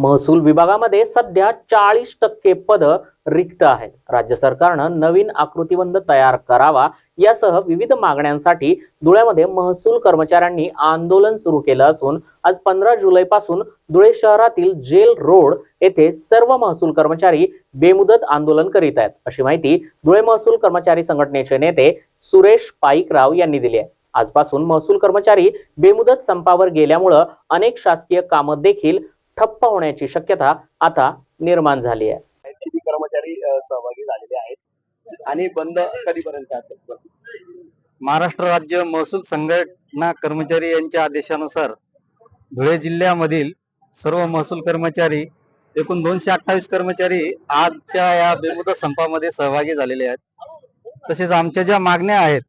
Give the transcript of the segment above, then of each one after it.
महसूल विभागामध्ये सध्या चाळीस टक्के पद रिक्त आहेत. राज्य सरकारनं नवीन आकृतीबंध तयार करावा यासह विविध मागण्यांसाठी धुळ्यामध्ये महसूल कर्मचाऱ्यांनी आंदोलन सुरू केलं असून आज पंधरा जुलै पासून धुळे शहरातील जेल रोड येथे सर्व महसूल कर्मचारी बेमुदत आंदोलन करीत आहेत. अशी माहिती धुळे महसूल कर्मचारी संघटनेचे नेते सुरेश पाईकराव यांनी दिली आहे. आजपासून महसूल कर्मचारी बेमुदत संपावर गेल्यामुळं अनेक शासकीय कामं देखील ठप्प होण्याची शक्यता आता निर्माण झाली आहे. कर्मचारी सहभागी झालेले आहेत आणि बंद कधीपर्यंत असेल? महाराष्ट्र राज्य महसूल संघटना कर्मचारी यांच्या आदेशानुसार धुळे जिल्ह्यामधील सर्व महसूल कर्मचारी एकूण दोनशे अठ्ठावीस कर्मचारी आजच्या या बेमुदत संपामध्ये सहभागी झालेले आहेत. तसेच आमच्या ज्या मागण्या आहेत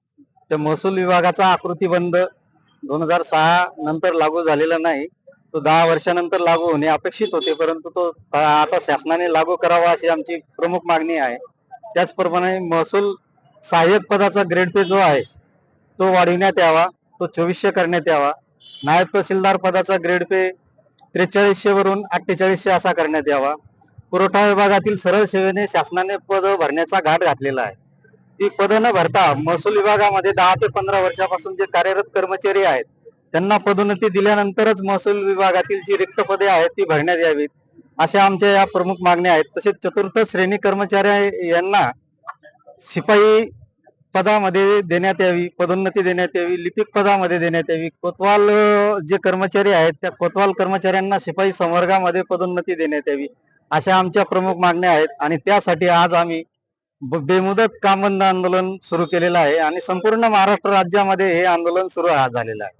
त्या महसूल विभागाचा आकृतीबंध दोन हजार सहा नंतर लागू झालेला नाही. तो दहा वर्षानंतर लागू होणे अपेक्षित होते परंतु तो आता शासनाने लागू करावा अशी आमची प्रमुख मागणी आहे. त्याचप्रमाणे महसूल सहाय्यक पदाचा ग्रेड पे जो आहे तो वाढविण्यात यावा तो चोवीसशे करण्यात यावा. नायब तहसीलदार पदाचा ग्रेड पे त्रेचाळीसशे वरून अठ्ठेचाळीसशे असा करण्यात यावा. पुरवठा विभागातील सरळ सेवेने शासनाने पद भरण्याचा घाट घातलेला आहे. ती पद न भरता महसूल विभागामध्ये दहा ते पंधरा वर्षापासून जे कार्यरत कर्मचारी आहेत त्यांना पदोन्नती दिल्यानंतरच महसूल विभागातील जी रिक्त पदे आहेत ती भरण्यात यावीत. अशा आमच्या या प्रमुख मागण्या आहेत. तसेच चतुर्थ श्रेणी कर्मचारी यांना शिपाई पदामध्ये देण्यात यावी पदोन्नती देण्यात यावी लिपिक पदामध्ये देण्यात यावी. कोतवाल जे कर्मचारी आहेत त्या कोतवाल कर्मचाऱ्यांना शिपाई संवर्गामध्ये पदोन्नती देण्यात यावी अशा आमच्या प्रमुख मागण्या आहेत. आणि त्यासाठी आज आम्ही बेमुदत काम बंद आंदोलन सुरू केलेलं आहे. आणि संपूर्ण महाराष्ट्र राज्यामध्ये हे आंदोलन सुरू झालेलं आहे.